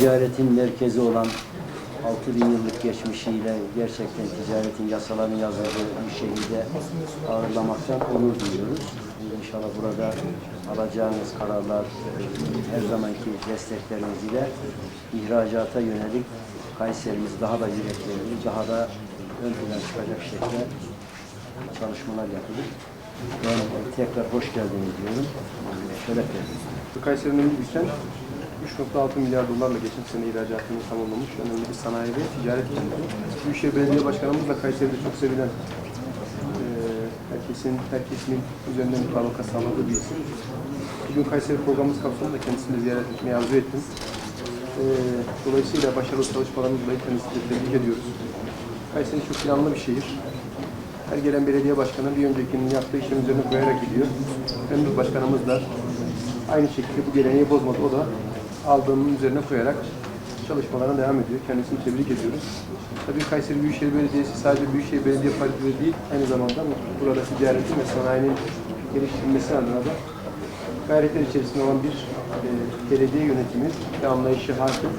ticaretin merkezi olan 6000 yıllık geçmişiyle gerçekten ticaretin yasaların yazıldığı bir şehirde ağırlamaktan onur duyuyoruz. İnşallah burada alacağınız kararlar her zamanki destekleriniz ile ihracata yönelik Kayserimiz daha da yüreklenir, daha da ön plana çıkacak şekilde çalışmalar yapılır. Ben tekrar hoş geldiniz diyorum. Şeref verdiniz. Kayseri'nin ülken 3.6 milyar dolarla geçen sene ihracatını tamamlamış önemli bir sanayi ve ticaret kenti. Büyükşehir Belediye Başkanımız da Kayseri'de çok sevilen eee, herkesin, herkesin üzerinden bir tabaka sağladığı bir isim. Bugün Kayseri programımız kapsamında kendisini ziyaret etmeyi arzu ettim. Eee, dolayısıyla başarılı çalışmalarımız dolayı kendisini tebrik ediyoruz. Kayseri çok planlı bir şehir. Her gelen belediye başkanı bir öncekinin yaptığı işin üzerine koyarak gidiyor. Memduh Başkanımız da aynı şekilde bu geleneği bozmadı. O da aldığının üzerine koyarak çalışmalarına devam ediyor. Kendisini tebrik ediyoruz. Tabii Kayseri Büyükşehir Belediyesi sadece Büyükşehir Belediye Partileri değil, aynı zamanda burada ticaretin ve sanayinin geliştirilmesi adına da gayretler içerisinde olan bir e, belediye yönetimi ve anlayışı hakim.